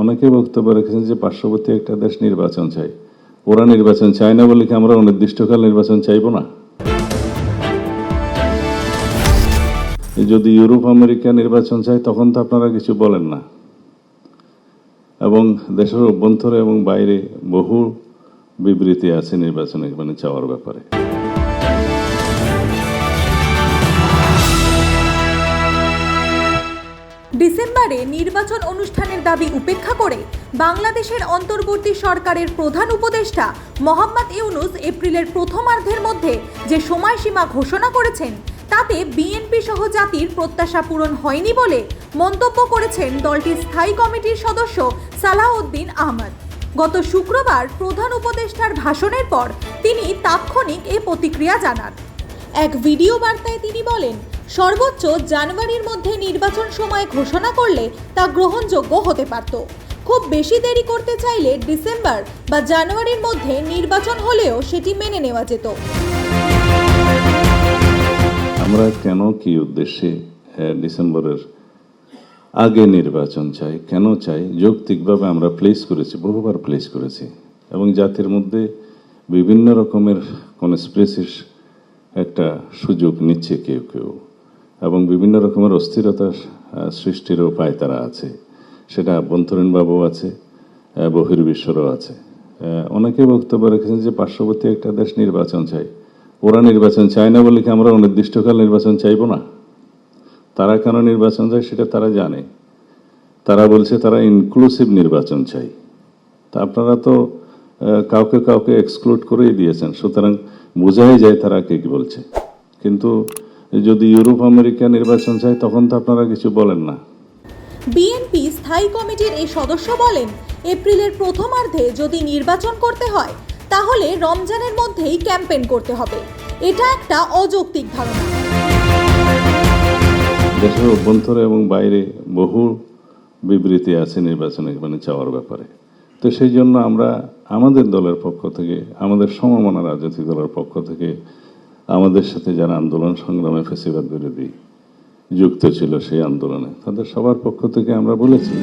অনেকে বক্তব্য রেখেছেন যে পার্শ্ববর্তী একটা দেশ নির্বাচন চাই। ওরা নির্বাচন চায় না বলে কি আমরা অনির্দিষ্টকাল নির্বাচন চাইব না? যদি ইউরোপ, আমেরিকা নির্বাচন চায়, তখন তো আপনারা কিছু বলেন না। এবং দেশের অভ্যন্তরে এবং বাইরে বহু বিবৃতি আছে নির্বাচনে মানে চাওয়ার ব্যাপারে। ডিসেম্বরে নির্বাচন অনুষ্ঠানের দাবি উপেক্ষা করে বাংলাদেশের অন্তর্বর্তী সরকারের প্রধান উপদেষ্টা মোহাম্মদ ইউনুস এপ্রিলের প্রথমার্ধের মধ্যে যে সময়সীমা ঘোষণা করেছেন, তাতে বিএনপি সহ জাতির প্রত্যাশা পূরণ হয়নি বলে মন্তব্য করেছেন দলটির স্থায়ী কমিটির সদস্য সালাহউদ্দিন আহমদ। গত শুক্রবার প্রধান উপদেষ্টার ভাষণের পর তিনি তাৎক্ষণিক এ প্রতিক্রিয়া জানান। এক ভিডিও বার্তায় তিনি বলেন সর্বোচ্চ জানুয়ারির মধ্যে নির্বাচন সময় ঘোষণা করলে তা গ্রহণযোগ্য হতে পারত। খুব বেশি দেরি করতে চাইলে ডিসেম্বর বা জানুয়ারির মধ্যে নির্বাচন হলেও সেটি মেনে নেওয়া যেত। আমরা কেন কি উদ্দেশ্যে ডিসেম্বরের আগে নির্বাচন চাই, কেন চাই, যৌক্তিকভাবে আমরা প্লেস করেছি, বহুবার প্লেস করেছি। এবং জাতির মধ্যে বিভিন্ন রকমের কনস্পিরেসির একটা সুযোগ নিচ্ছে কেউ কেউ। এবং বিভিন্ন রকমের অস্থিরতা আহ, সৃষ্টির উপায় তারা আছে। সেটা আভ্যন্তরীণভাবেও আছে বহির্বিশ্বরও আছে। অনেকে বক্তব্য রেখেছেন যে পার্শ্ববর্তী একটা দেশ নির্বাচন চাই। ওরা নির্বাচন চায় না বলে কি আমরা অনির্দিষ্টকাল নির্বাচন চাইব না? তারা কেন নির্বাচন চায় সেটা তারা জানে। তারা বলছে তারা ইনক্লুসিভ নির্বাচন চাই। তা আপনারা তো কাউকে কাউকে এক্সক্লুড করেই দিয়েছেন। সুতরাং বোঝাই যায় তারা কে কি বলছে। কিন্তু যদি ইউরোপ আমেরিকা নির্বাচন চায় তখন তো আপনারা কিছু বলেন না। বিএনপি স্থায়ী কমিটির এই সদস্য বলেন এপ্রিলের প্রথমার্ধে যদি নির্বাচন করতে হয় তাহলে রমজানের মধ্যেই ক্যাম্পেইন করতে হবে। এটা একটা অযৌক্তিক ধারণা। দেশের অভ্যন্তরে এবং বাইরে বহু বিবৃতি আছে নির্বাচনে মানে চাওয়ার ব্যাপারে। তো সেই জন্য আমরা আমাদের দলের পক্ষ থেকে আমাদের সমমনা রাজনৈতিক দলের পক্ষ থেকে আমাদের সাথে যারা আন্দোলন সংগ্রামে ফেসিবাদ বিরোধী যুক্ত ছিল সেই আন্দোলনে, তাদের সবার পক্ষ থেকে আমরা বলেছি